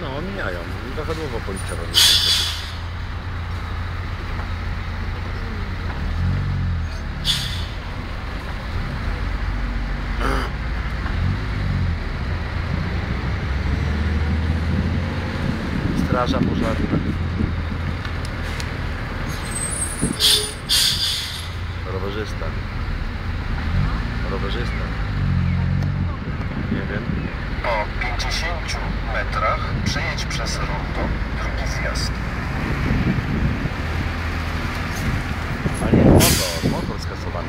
No, mijają. Zasadłowo policzałem. Straża pożarna. Rowerzysta. Rowerzysta. 50 metrach przejedź przez rondo, drugi zjazd. Ale motor, motor skasowany.